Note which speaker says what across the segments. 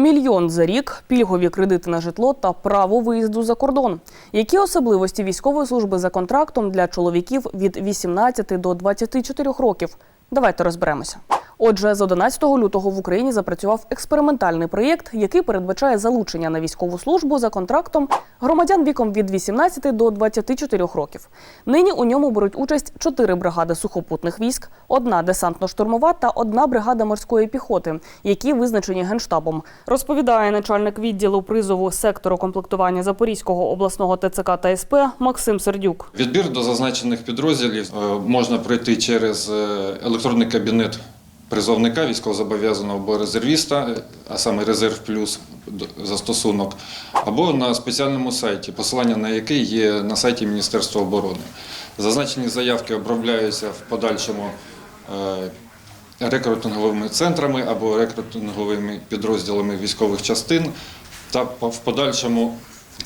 Speaker 1: Мільйон за рік, пільгові кредити на житло та право виїзду за кордон. Які особливості військової служби за контрактом для чоловіків від 18 до 24 років? Давайте розберемося. Отже, з 11 лютого в Україні запрацював експериментальний проєкт, який передбачає залучення на військову службу за контрактом громадян віком від 18 до 24 років. Нині у ньому беруть участь чотири бригади сухопутних військ, одна десантно-штурмова та одна бригада морської піхоти, які визначені генштабом. Розповідає начальник відділу призову сектору комплектування Запорізького обласного ТЦК та СП Максим Сердюк.
Speaker 2: Відбір до зазначених підрозділів е, можна пройти через е, електронний кабінет призовника військовозобов'язаного або резервіста, е, а саме резерв плюс застосунок, або на спеціальному сайті, посилання на який є на сайті Міністерства оборони. Зазначені заявки обробляються в подальшому е, рекрутинговими центрами або рекрутинговими підрозділами військових частин та в подальшому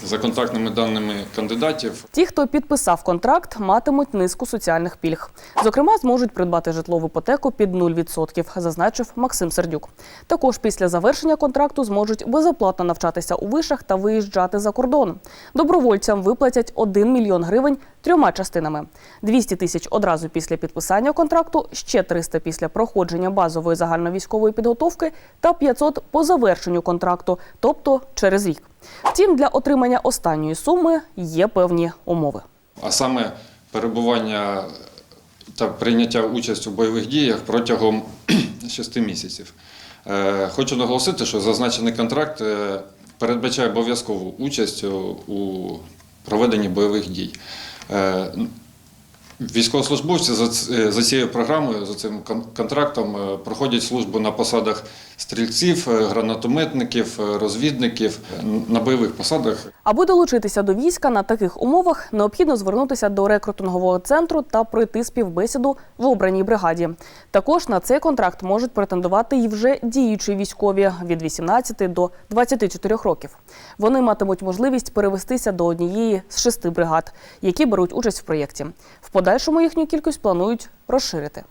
Speaker 2: за контактними даними кандидатів
Speaker 1: Ті, хто підписав контракт, матимуть низку соціальних пільг. Зокрема, зможуть придбати житлову іпотеку під 0%, зазначив Максим Сердюк. Також після завершення контракту зможуть безоплатно навчатися у вишах та виїжджати за кордон. Добровольцям виплатять 1 мільйон гривень трьома частинами: 200 тисяч одразу після підписання контракту, ще 300 після проходження базової загальновійськової підготовки та 500 по завершенню контракту, тобто через рік. Втім, для отримання останньої суми є певні умови.
Speaker 2: а саме перебування та прийняття участі у бойових діях протягом 6 місяців. Е, Хочу наголосити, що зазначений контракт е, передбачає обов'язкову участь у- у проведенні бойових дій. 呃 Військовослужбовці за за цією програмою, за цим кон- контрактом е, проходять службу на посадах стрільців, е, гранатометників, е, розвідників е, на бойових посадах
Speaker 1: Аби долучитися до війська на таких умовах, необхідно звернутися до рекрутингового центру та пройти співбесіду в обраній бригаді. Також на цей контракт можуть претендувати і вже діючі військові від 18 до 24 років. Вони матимуть можливість перевестися до однієї з шести бригад, які беруть участь в проєкті. В подальшому їхню кількість планують розширити.